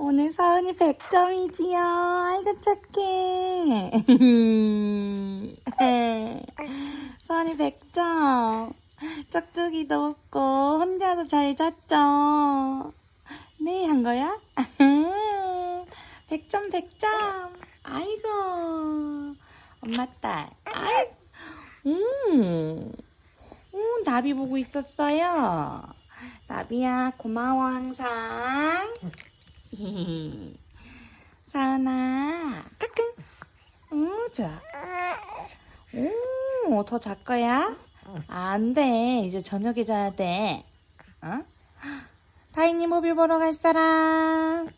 오늘 서은이 100점이지요. 아이고, 착해. 서은이 100점. 쩍쩍이도 없고, 혼자도 잘 잤죠. 네, 한 거야? 100점, 100점. 아이고. 엄마 딸. 아이, 음. 음, 나비 보고 있었어요. 나비야, 고마워, 항상. 사은아, 까꿍. 오, 좋아. 오, 더 잘 거야? 안 돼. 이제 저녁에 자야 돼. 어? 다인이 모빌 보러 갈 사람.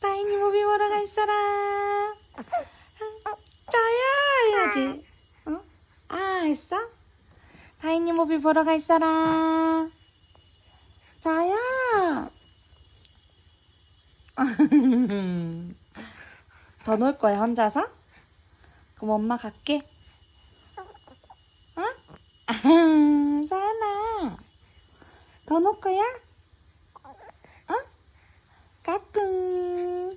다인이 모빌 보러 갈 사람. 저야 해야지. 어? 아, 했어? 다인이 모빌 보러 갈 사람. 저야. 더 놀 거야 혼자서? 그럼 엄마 갈게. 어? 사나. 더놀 거야? 어? 까꿍.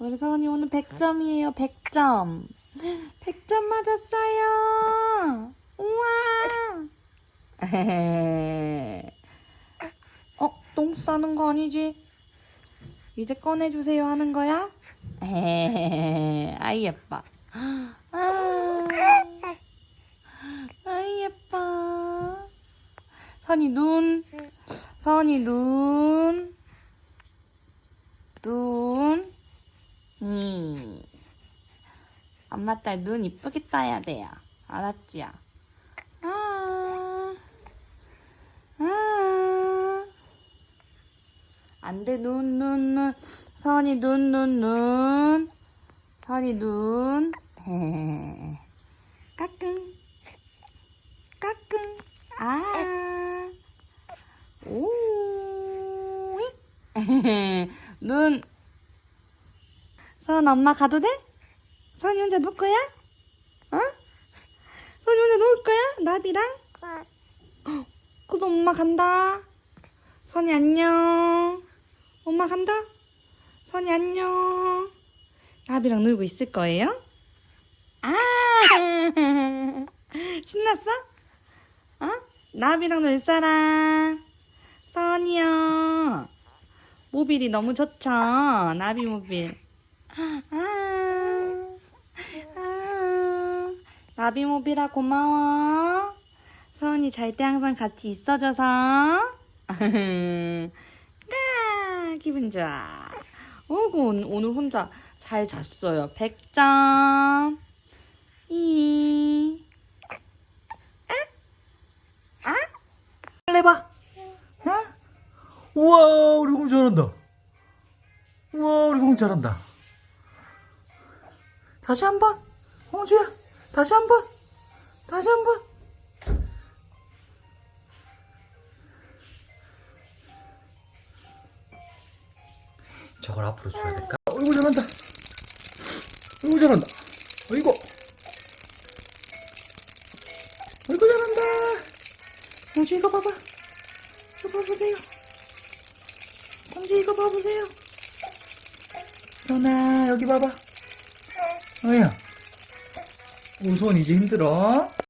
우리 서은이 오늘 100점이에요. 100점. 100점 맞았어요. 우와. 어, 똥 싸는 거 아니지? 이제 꺼내주세요 하는 거야? 에헤헤헤, 아이 예뻐. 아, 아이 예뻐. 선이 눈, 선이 눈, 눈, 이. 엄마 딸 눈 이쁘게 따야 돼요. 알았지요? 아, 아. 안 돼, 눈, 눈, 눈. 선이 눈, 눈, 눈. 선이 눈. 헤. 까꿍. 까꿍. 아. 오. 이. 눈. 선 엄마 가도 돼? 선이 혼자 놀 거야? 어? 선이 혼자 놀 거야? 나비랑? 그럼 엄마 간다. 선이 안녕. 엄마 간다. 선이 안녕. 나비랑 놀고 있을 거예요? 아! 신났어? 어? 나비랑 놀 사람. 선이요. 모빌이 너무 좋죠? 나비 모빌. 아, 아, 나비 모빌아 고마워. 서은이 잘 때 항상 같이 있어줘서. 아, 기분 좋아. 오고 오늘 혼자 잘 잤어요. 100점. 이. 해봐. 어? 우와, 우리 공 잘한다. 우와, 우리 공 잘한다. 다시 한 번. 홍주야, 다시 한 번. 다시 한 번. 저걸 앞으로 줘야 될까? 어이구, 잘한다. 어이구, 잘한다. 어이구. 어이구, 잘한다. 공주 이거 봐봐. 이거 봐보세요. 공주 이거 봐보세요. 선아 여기 봐봐. 어야. 우선 이제 힘들어.